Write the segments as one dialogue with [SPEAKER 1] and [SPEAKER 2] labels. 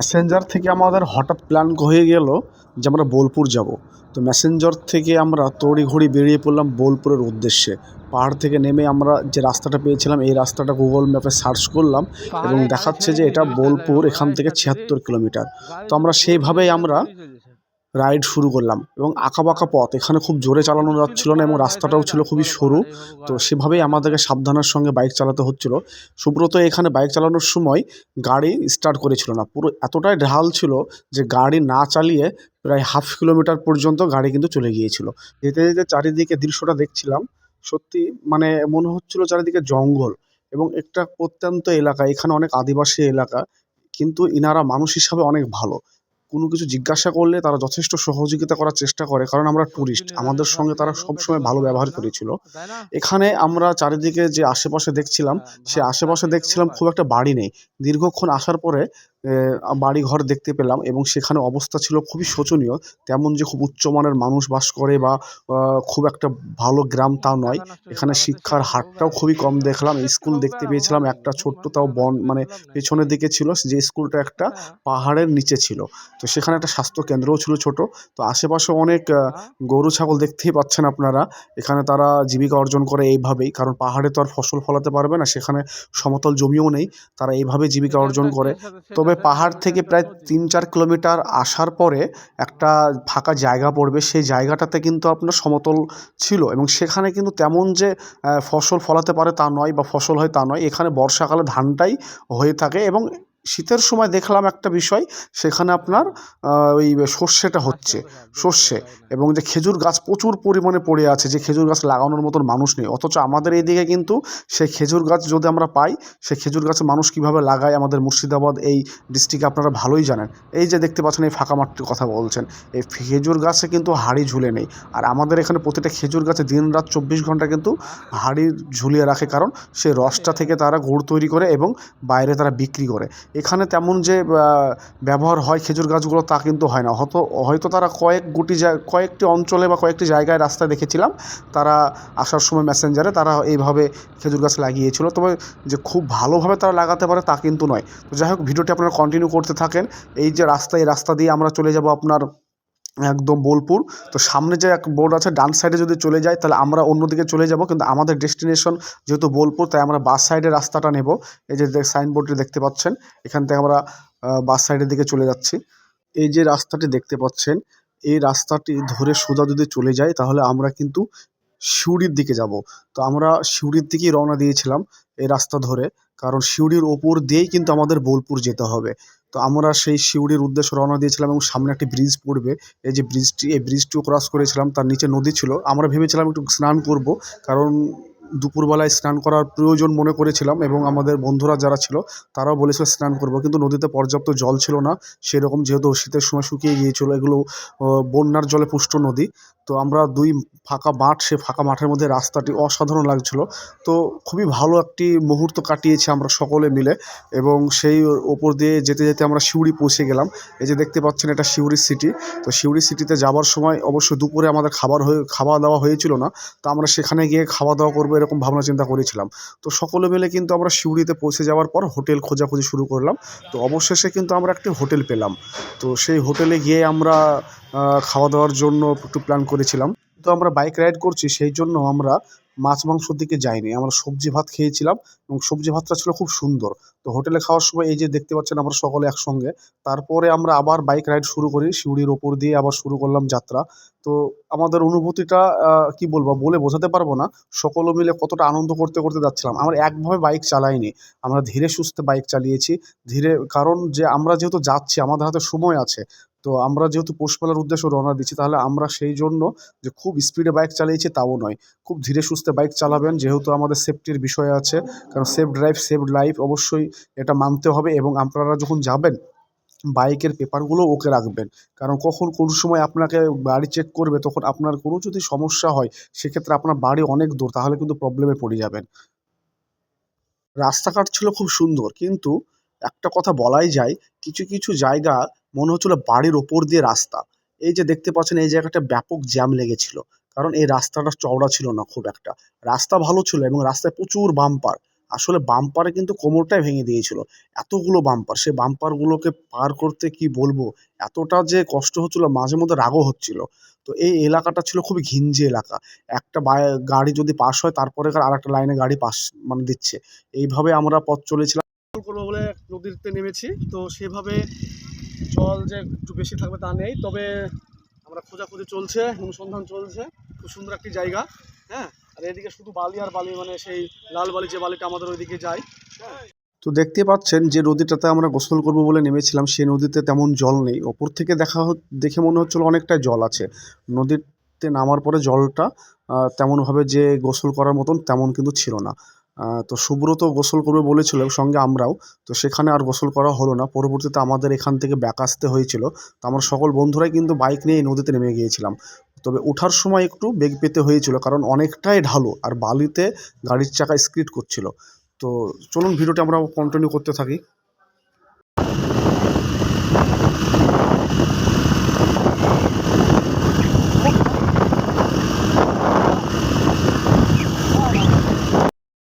[SPEAKER 1] Messenger থেকে আমাদের হঠাৎ প্ল্যান হয়ে গেল যে আমরা বোলপুর যাব। তো ম্যাসেঞ্জার থেকে আমরা তড়িঘড়ি বেরিয়ে পড়লাম বোলপুরের উদ্দেশ্যে। পাহাড় থেকে নেমে আমরা যে রাস্তাটা পেয়েছিলাম এই রাস্তাটা গুগল ম্যাপে সার্চ করলাম এবং দেখাচ্ছে যে এটা বোলপুর এখান থেকে ছিয়াত্তর কিলোমিটার। তো আমরা সেইভাবেই আমরা রাইড শুরু করলাম এবং আঁকা আঁকাবাঁকা পথ, এখানে খুব জোরে চালানো যাচ্ছিল না এবং রাস্তাটাও ছিল খুবই সরু। তো সেভাবেই আমাদেরকে সাবধানের সঙ্গে বাইক চালাতে হচ্ছিল। সুব্রত এখানে বাইক চালানোর সময় গাড়ি স্টার্ট করেছিল না। পুরো এতটাই ঢাল ছিল যে গাড়ি না চালিয়ে প্রায় হাফ কিলোমিটার পর্যন্ত গাড়ি কিন্তু চলে গিয়েছিল। যেতে যেতে চারিদিকে দৃশ্যটা দেখছিলাম। সত্যি মানে মনে হচ্ছিল চারিদিকে জঙ্গল এবং একটা প্রত্যন্ত এলাকা, এখানে অনেক আদিবাসী এলাকা, কিন্তু ইনারা মানুষ হিসাবে অনেক ভালো। কোনো কিছু জিজ্ঞাসা করলে তারা যথেষ্ট সহযোগিতা করার চেষ্টা করে কারণ আমরা ট্যুরিস্ট আমাদের সঙ্গে তারা সবসময় ভালো ব্যবহার করেছিল। এখানে আমরা চারিদিকে যে আশেপাশে দেখছিলাম সে আশেপাশে দেখছিলাম খুব একটা বাড়ি নেই। দীর্ঘক্ষণ আসার পরে আহ, বাড়ি ঘর দেখতে পেলাম এবং সেখানে অবস্থা ছিল খুবই শোচনীয়। তেমন যে খুব উচ্চমানের মানুষ বাস করে বা খুব একটা ভালো গ্রাম তা নয়। এখানে শিক্ষার হারটাও খুবই কম দেখলাম। স্কুল দেখতে পেয়েছিলাম একটা ছোট্ট তাও বন মানে পেছনের দিকে ছিল যে স্কুলটা একটা পাহাড়ের নিচে ছিল। তো সেখানে একটা স্বাস্থ্য কেন্দ্রও ছিল ছোট। তো আশেপাশে অনেক গরু ছাগল দেখতেই পাচ্ছেন আপনারা। এখানে তারা জীবিকা অর্জন করে এইভাবেই। কারণ পাহাড়ে তো আর ফসল ফলাতে পারবে না। সেখানে সমতল জমিও নেই। তারা এইভাবে জীবিকা অর্জন করে। তবে পাহাড় থেকে প্রায় তিন চার কিলোমিটার আসার পরে একটা ফাঁকা জায়গা পড়বে। সেই জায়গাটাতে কিন্তু আপনার সমতল ছিল এবং সেখানে কিন্তু তেমন যে ফসল ফলাতে পারে তা নয় বা ফসল হয় তা নয়। এখানে বর্ষাকালে ধানটাই হয়ে থাকে এবং শীতের সময় দেখলাম একটা বিষয় সেখানে আপনার ওই সর্ষেটা হচ্ছে সর্ষে এবং যে খেজুর গাছ প্রচুর পরিমাণে পড়ে আছে যে খেজুর গাছ লাগানোর মতন মানুষ নেই অথচ আমাদের এইদিকে কিন্তু সেই খেজুর গাছ যদি আমরা পাই সেই খেজুর গাছে মানুষ কীভাবে লাগায় আমাদের মুর্শিদাবাদ এই ডিস্ট্রিক্টে আপনারা ভালোই জানেন। এই যে দেখতে পাচ্ছেন এই ফাঁকা মাঠটির কথা বলছেন এই খেজুর গাছে কিন্তু হাড়ি ঝুলে নেই। আর আমাদের এখানে প্রতিটা খেজুর গাছে দিন রাত চব্বিশ ঘণ্টা কিন্তু হাড়ি ঝুলিয়ে রাখে কারণ সেই রসটা থেকে তারা গুড় তৈরি করে এবং বাইরে তারা বিক্রি করে। এখানে তেমন যে ব্যবহার হয় খেজুর গাছগুলো তা কিন্তু হয় না। হয়তো হয়তো তারা কয়েক গুটি কয়েকটি অঞ্চলে বা কয়েকটি জায়গায় রাস্তায় দেখেছিলাম। তারা আসার সময় মেসেঞ্জারে তারা এইভাবে খেজুর গাছ লাগিয়েছিল। তবে যে খুব ভালোভাবে তারা লাগাতে পারে তা কিন্তু নয়। তো যাই হোক, ভিডিওটি আপনারা কন্টিনিউ করতে থাকেন। এই যে রাস্তা এই রাস্তা দিয়ে আমরা চলে যাব আপনার একদম বোলপুর। তো সামনে যে এক বোর্ড আছে, ডান সাইডে যদি চলে যায় তাহলে আমরা অন্যদিকে চলে যাব। কিন্তু আমাদের ডেস্টিনেশন যেহেতু বোলপুর, তাই আমরা বাস সাইডের রাস্তাটা নেব। এই যে সাইনবোর্ডটি দেখতে পাচ্ছেন, এখান থেকে আমরা বাস সাইডের দিকে চলে যাচ্ছি। এই যে রাস্তাটি দেখতে পাচ্ছেন, এই রাস্তাটি ধরে সোজা যদি চলে যায় তাহলে আমরা কিন্তু সিউড়ির দিকে যাব। তো আমরা সিউড়ির দিকেই রওনা দিয়েছিলাম এই রাস্তা ধরে, কারণ সিউড়ির ওপর দিয়েই কিন্তু আমাদের বোলপুর যেতে হবে। তো আমরা সেই সিউড়ির উদ্দেশ্যে রওনা দিয়েছিলাম এবং সামনে একটি ব্রিজ পড়বে। এই যে ব্রিজটি এই ব্রিজটিও ক্রস করেছিলাম, তার নিচে নদী ছিল। আমরা ভেবেছিলাম একটু স্নান করব, কারণ দুপুরবেলায় স্নান করার প্রয়োজন মনে করেছিলাম এবং আমাদের বন্ধুরা যারা ছিল, তারাও বলেছিল স্নান করব। কিন্তু নদীতে পর্যাপ্ত জল ছিল না। সেরকম যেহেতু শীতের সময় শুকিয়ে গিয়েছিল, এগুলো বন্যার জলে পুষ্ট নদী। তো আমরা দুই ফাঁকা মাঠ, সে ফাঁকা মাঠের মধ্যে রাস্তাটি অসাধারণ লাগছিল। তো খুবই ভালো একটি মুহূর্ত কাটিয়েছি আমরা সকলে মিলে এবং সেই ওপর দিয়ে যেতে যেতে আমরা সিউড়ি পৌঁছে গেলাম। এই যে দেখতে পাচ্ছেন এটা সিউড়ি সিটি। তো সিউড়ি সিটিতে যাওয়ার সময় অবশ্য দুপুরে আমাদের খাবার হয়ে, খাওয়া দাওয়া হয়েছিল না। তো আমরা সেখানে গিয়ে খাওয়া দাওয়া করব এরকম ভাবনা চিন্তা করেছিলাম। তো সকলে মিলে কিন্তু আমরা সিউড়িতে পৌঁছে যাওয়ার পর হোটেল খোঁজাখুঁজি শুরু করলাম। তো অবশেষে কিন্তু আমরা একটি হোটেল পেলাম। তো সেই হোটেলে গিয়ে আমরা খাওয়া দাওয়ার জন্য একটু প্ল্যান করেছিলাম। তো আমরা বাইক রাইড করছি, সেই জন্য আমরা মাছ মাংসর দিকে যাইনি। আমরা সবজি ভাত খেয়েছিলাম এবং সবজি ভাতটা ছিল খুব সুন্দর। তো হোটেলে খাওয়ার সময় এই যে দেখতে পাচ্ছেন আমরা সকলে একসঙ্গে, তারপরে আমরা আবার বাইক রাইড শুরু করি সিউড়ির ওপর দিয়ে আবার শুরু করলাম যাত্রা। তো আমাদের অনুভূতিটা কি বলব, বলে বোঝাতে পারব না। সকলে মিলে কতটা আনন্দ করতে করতে যাচ্ছিলাম। আমরা একভাবে বাইক চালাইনি। আমরা ধীরে সুস্থে বাইক চালিয়েছি। ধীরে, কারণ যে আমরা যেহেতু যাচ্ছি, আমাদের হাতে সময় আছে, তো আমরা যেহেতু পৌষমেলার উদ্দেশ্যে রওনা দিচ্ছি, তাহলে আমরা সেই জন্য যে খুব স্পিডে বাইক চালিয়েছি তাও নয়। খুব ধীরে সুস্থে বাইক চালাবেন, যেহেতু আমাদের সেফটির বিষয় আছে। কারণ সেফ ড্রাইভ সেফ লাইফ অবশ্যই এটা মানতে হবে এবং আপনারা যখন যাবেন বাইকের পেপারগুলো ওকে রাখবেন। কারণ কখন কোন সময় আপনাকে গাড়ি চেক করবে তখন আপনার কোনো যদি সমস্যা হয়, সেক্ষেত্রে আপনার বাড়ি অনেক দূর, তাহলে কিন্তু প্রবলেমে পড়ে যাবেন। রাস্তাঘাট ছিল খুব সুন্দর, কিন্তু একটা কথা বলাই যায়, কিছু কিছু জায়গা মনে হচ্ছিল বাড়ির ওপর দিয়ে রাস্তা। এই যে দেখতে পাচ্ছেন, এই জায়গাটা ব্যাপক জ্যাম লেগেছিল। কারণ এই রাস্তাটা চওড়া ছিল না খুব একটা। রাস্তা ভালো ছিল এবং রাস্তায় প্রচুর বাম্পার আসলে বাম্পারে কিন্তু কোমরটাই ভেঙে দিয়েছিল। এতগুলো বাম্পার সে বাম্পারগুলোকে পার করতে কি বলব? এতটা যে কষ্ট হচ্ছিল, মাঝে মধ্যে রাগও হচ্ছিল। তো এই এলাকাটা ছিল খুবই ঘিঞ্জি এলাকা। একটা গাড়ি যদি পাস হয়, তারপরে আর একটা লাইনে গাড়ি পাস মানে দিচ্ছে। এইভাবে আমরা পথ চলেছিলাম। করব বলে নদীতে নেমেছি। তো সেভাবে জল যে একটু বেশি থাকবে তা নেই। তবে আমরা খোঁজাখুঁজি চলছে অনুসন্ধান চলছে। খুব সুন্দর একটি জায়গা হ্যাঁ? আর এদিকে শুধু বালি আর বালি মানে সেই লাল বালি যে বালিটা আমাদের ওইদিকে যায়। তো দেখতে পাচ্ছেন যে নদীটাতে আমরা গোসল করব বলে নেমেছিলাম সেই নদীতে তেমন জল নেই। ওপর থেকে দেখা দেখে মনে হচ্ছিল অনেকটা জল আছে। নদীতে নামার পরে জলটা তেমনভাবে যে গোসল করার মতন তেমন কিন্তু ছিল না। তো সুব্রত গোসল করবে বলেছিল সঙ্গে আমরাও। তো সেখানে আর গোসল করা হলো না। পরবর্তীতে আমাদের এখান থেকে ব্যাক আসতে হয়েছিল। তো আমরা সকল বন্ধুরাই কিন্তু বাইক নিয়ে নদীতে নেমে গিয়েছিলাম। তবে ওঠার সময় একটু বেগ পেতে হয়েছিল, কারণ অনেকটাই ঢালু আর বালিতে গাড়ির চাকা স্ক্রিট করছিল। তো চলুন ভিডিওটা আমরা কন্টিনিউ করতে থাকি।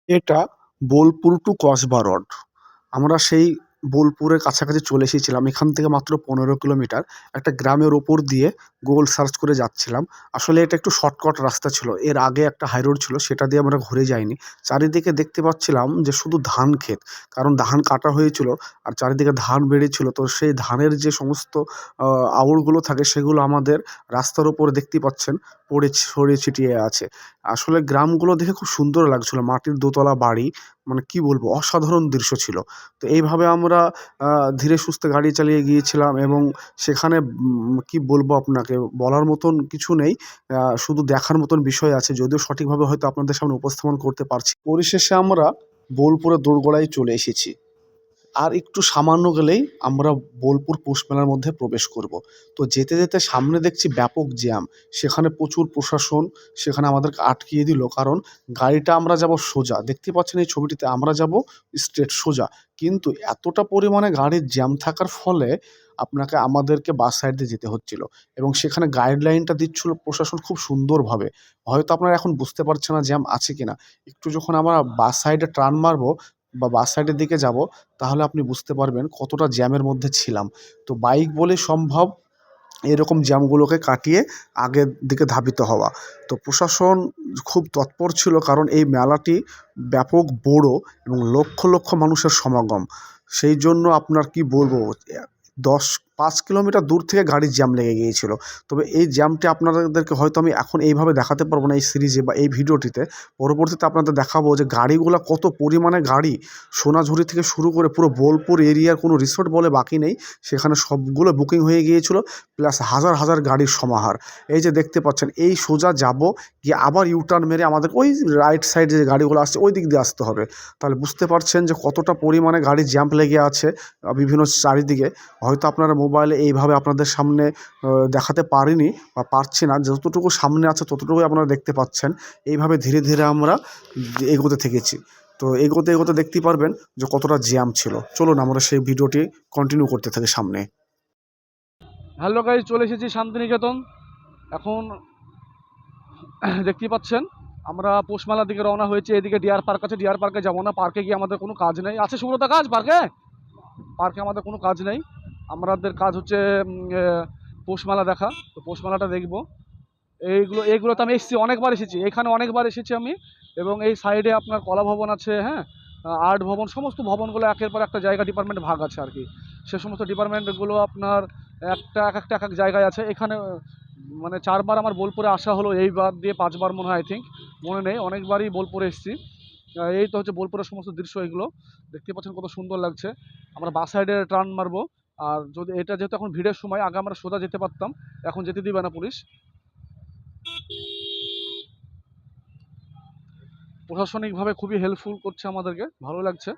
[SPEAKER 1] এটা বোলপুর টু কসবা রোড আমরা সেই বোলপুরের কাছাকাছি চলে এসেছিলাম। এখান থেকে মাত্র পনেরো কিলোমিটার। একটা গ্রামের ওপর দিয়ে গুগল সার্চ করে যাচ্ছিলাম। আসলে এটা একটু শর্টকাট রাস্তা ছিল। এর আগে একটা হাই রোড ছিল, সেটা দিয়ে আমরা ঘুরে যাইনি। চারিদিকে দেখতে পাচ্ছিলাম যে শুধু ধান ক্ষেত। কারণ ধান কাটা হয়েছিল আর চারিদিকে ধান বেড়েছিল। তো সেই ধানের যে সমস্ত আউড়গুলো থাকে, সেগুলো আমাদের রাস্তার ওপর দেখতে পাচ্ছেন, পড়ে ছড়িয়ে ছিটিয়ে আছে। আসলে গ্রামগুলো দেখে খুব সুন্দর লাগছিল। মাটির দোতলা বাড়ি মানে কি বলব, অসাধারণ দৃশ্য ছিল। তো এইভাবে আমরা ধীরে সুস্থে গাড়ি চালিয়ে গিয়েছিলাম এবং সেখানে কি বলব আপনাকে, বলার মতন কিছু নেই। শুধু দেখার মতন বিষয় আছে, যদিও সঠিকভাবে হয়তো আপনাদের সামনে উপস্থাপন করতে পারছি। পরিশেষে আমরা বোলপুরের দোরগোড়ায় চলে এসেছি। আর একটু সামান্য গেলেই আমরা বোলপুর পৌষ মেলার মধ্যে প্রবেশ করব। তো যেতে যেতে সামনে দেখছি ব্যাপক জ্যাম। সেখানে প্রচুর প্রশাসন, সেখানে আমাদেরকে আটকিয়ে দিল। কারণ গাড়িটা আমরা যাব সোজা। দেখতে পাচ্ছেন এই ছবিটিতে আমরা যাব স্ট্রেট সোজা। কিন্তু এতটা পরিমাণে গাড়ির জ্যাম থাকার ফলে আপনাকে আমাদেরকে বাস সাইড দিয়ে যেতে হচ্ছিল। এবং সেখানে গাইডলাইনটা দিচ্ছিল প্রশাসন খুব সুন্দরভাবে। হয়তো আপনারা এখন বুঝতে পারছেন না জ্যাম আছে কিনা। একটু যখন আমরা বাস সাইডে টার্ন মারবো বা বাস সাইডের দিকে যাব, তাহলে আপনি বুঝতে পারবেন কতটা জ্যামের মধ্যে ছিলাম। তো বাইক বলে সম্ভব এরকম জ্যামগুলোকে কাটিয়ে আগের দিকে ধাবিত হওয়া। তো প্রশাসন খুব তৎপর ছিল কারণ এই মেলাটি ব্যাপক বড় এবং লক্ষ লক্ষ মানুষের সমাগম। সেই জন্য আপনার কি বলব দশ পাঁচ কিলোমিটার দূর থেকে গাড়ির জ্যাম লেগে গিয়েছিল। তবে এই জ্যামটি আপনাদেরকে হয়তো আমি এখন এইভাবে দেখাতে পারব না এই সিরিজে বা এই ভিডিওটিতে। পরবর্তীতে আপনাদের দেখাবো যে গাড়িগুলো কত পরিমাণে গাড়ি সোনাঝুরি থেকে শুরু করে পুরো বোলপুর এরিয়ার কোনো রিসোর্ট বলে বাকি নেই। সেখানে সবগুলো বুকিং হয়ে গিয়েছিল, প্লাস হাজার হাজার গাড়ির সমাহার। এই যে দেখতে পাচ্ছেন, এই সোজা যাব, গিয়ে আবার ইউটার্ন মেরে আমাদের ওই রাইট সাইডে যে গাড়িগুলো আসছে, ওই দিক দিয়ে আসতে হবে। তাহলে বুঝতে পারছেন যে কতটা পরিমাণে গাড়ি জ্যাম্প লেগে আছে বিভিন্ন চারিদিকে। হয়তো আপনারা মোবাইলে এইভাবে আপনাদের সামনে দেখাতে পারিনি বা পারছি না। যতটুকু সামনে আছে ততটুকুই আপনারা দেখতে পাচ্ছেন। এইভাবে ধীরে ধীরে আমরা এগোতে থেকেছি। তো এগোতে এগোতে দেখতেই পারবেন যে কতটা জ্যাম ছিল। চলুন আমরা সেই ভিডিওটি কন্টিনিউ করতে থাকি সামনে।
[SPEAKER 2] হ্যালো গাইজ চলে এসেছি শান্তিনিকেতন। এখন দেখতেই পাচ্ছেন, আমরা পৌষমেলার দিকে রওনা হয়েছে। এদিকে ডিয়ার পার্ক আছে। ডিয়ার পার্কে যাব না। পার্কে গিয়ে আমাদের কোনো কাজ নেই। আছে সুব্রতা কাজ? পার্কে পার্কে আমাদের কোনো কাজ নেই। আমাদের কাজ হচ্ছে পৌষমেলা দেখা। তো পৌষমেলাটা দেখব। এইগুলো, এইগুলোতে আমি এসেছি, অনেকবার এসেছি। এখানে অনেকবার এসেছি আমি। এবং এই সাইডে আপনার কলা ভবন আছে হ্যাঁ? আর্ট ভবন, সমস্ত ভবনগুলো একের পর একটা জায়গা ডিপার্টমেন্ট ভাগ আছে আর কি। সে সমস্ত ডিপার্টমেন্টগুলো আপনার একটা, এক একটা, এক এক জায়গায় আছে। এখানে মানে চারবার আমার বোলপুরে আসা হলো, এইবার দিয়ে পাঁচবার মনে হয় আই থিঙ্ক মনে নেই, অনেকবারই বোলপুরে এসেছি। এই তো হচ্ছে বোলপুরের সমস্ত দৃশ্য এগুলো। দেখতে পাচ্ছেন কত সুন্দর লাগছে। আমরা বাস সাইডে টার্ন মারবো। আর যদি এটা যেহেতু এখন ভিড়ের সময়, আগে আমরা সোজা যেতে পারতাম, এখন যেতে দিবে না পুলিশ। প্রশাসনিকভাবে খুবই হেল্পফুল করছে আমাদেরকে, ভালো লাগছে।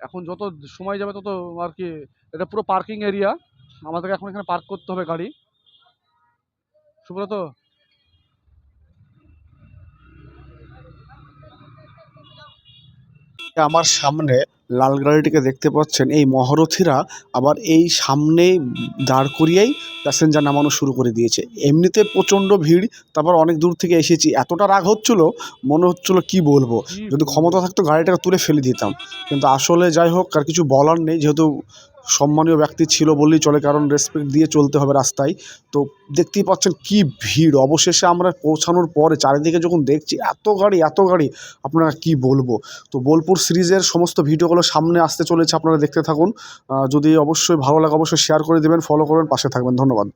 [SPEAKER 2] এখন যত সময় যাবে তত আর কি, এটা পুরো পার্কিং এরিয়া আমাদেরকে এখন এখানে পার্ক করতে হবে গাড়ি। সুব্রত
[SPEAKER 1] আমার সামনে লাল গাড়িটিকে দেখতে পাচ্ছেন। এই মহারথীরা আবার এই সামনে দাঁড় করিয়েই প্যাসেঞ্জার নামানো শুরু করে দিয়েছে। এমনিতে প্রচণ্ড ভিড় তারপর অনেক দূর থেকে এসেছি। এতটা রাগ হচ্ছিল মনে হচ্ছিল কি বলব? যদি ক্ষমতা থাকতো গাড়িটাকে তুলে ফেলে দিতাম। কিন্তু আসলে যাই হোক আর কিছু বলার নেই যেহেতু সম্মানীয় ব্যক্তি ছিল বললেই চলে, কারণ রেসপেক্ট দিয়ে চলতে হবে রাস্তায়। তো দেখতেই পাচ্ছেন কি ভিড়। অবশেষে আমরা পৌঁছানোর পরে চারিদিকে যখন দেখছি, এত গাড়ি এত গাড়ি, আপনারা কি বলব? তো বোলপুর সিরিজের সমস্ত ভিডিওগুলো সামনে আসতে চলেছে, আপনারা দেখতে থাকুন। যদি অবশ্যই ভালো লাগে, অবশ্যই শেয়ার করে দেবেন ফলো করবেন, পাশে থাকবেন। ধন্যবাদ।